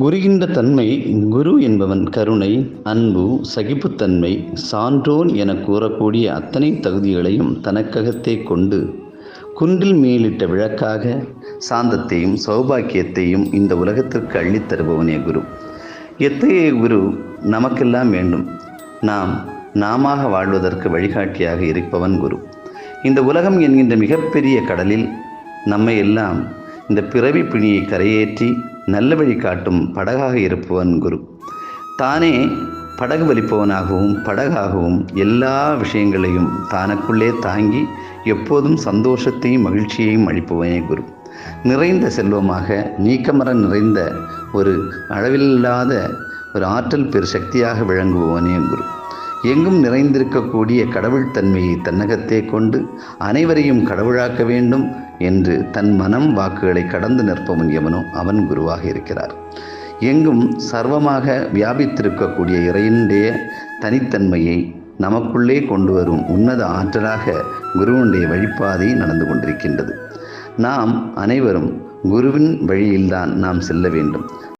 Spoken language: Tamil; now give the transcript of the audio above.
குருகின்ற தன்மை குரு என்பவன் கருணை அன்பு சகிப்புத்தன்மை சான்றோன் என கூறக்கூடிய அத்தனை தகுதிகளையும் தனக்ககத்தே கொண்டு குன்றில் மேலிட்ட விளக்காக சாந்தத்தையும் சௌபாக்கியத்தையும் இந்த உலகத்திற்கு அள்ளித் தருபவனே குரு. எத்தகைய குரு நமக்கெல்லாம் வேண்டும். நாம் நாம வாழ்வதற்கு வழிகாட்டியாக இருப்பவன் குரு. இந்த உலகம் என்கின்ற மிகப்பெரிய கடலில் நம்மை எல்லாம் இந்த பிறவி பிணியை கரையேற்றி நல்ல வழி காட்டும் படகாக இருப்பவன் குரு. தானே படகு வலிப்பவனாகவும் படகாகவும் எல்லா விஷயங்களையும் தானக்குள்ளே தாங்கி எப்போதும் சந்தோஷத்தையும் மகிழ்ச்சியையும் அளிப்பவனே குரு. நிறைந்த செல்வமாக நீக்கமர நிறைந்த ஒரு அளவில்லாத ஒரு ஆற்றல் பெரு சக்தியாக விளங்குபவனே குரு. எங்கும் நிறைந்திருக்கக்கூடிய கடவுள் தன்மையை தன்னகத்தே கொண்டு அனைவரையும் கடவுளாக்க வேண்டும் என்று தன் மனம் வாக்குகளை கடந்து நிற்பவன் எவனோ அவன் குருவாக இருக்கிறார். எங்கும் சர்வமாக வியாபித்திருக்கக்கூடிய இறையினுடைய தனித்தன்மையை நமக்குள்ளே கொண்டு வரும் உன்னத ஆற்றலாக குருவனுடைய வழிபாதை நடந்து கொண்டிருக்கின்றது. நாம் அனைவரும் குருவின் வழியில்தான் நாம் செல்ல வேண்டும்.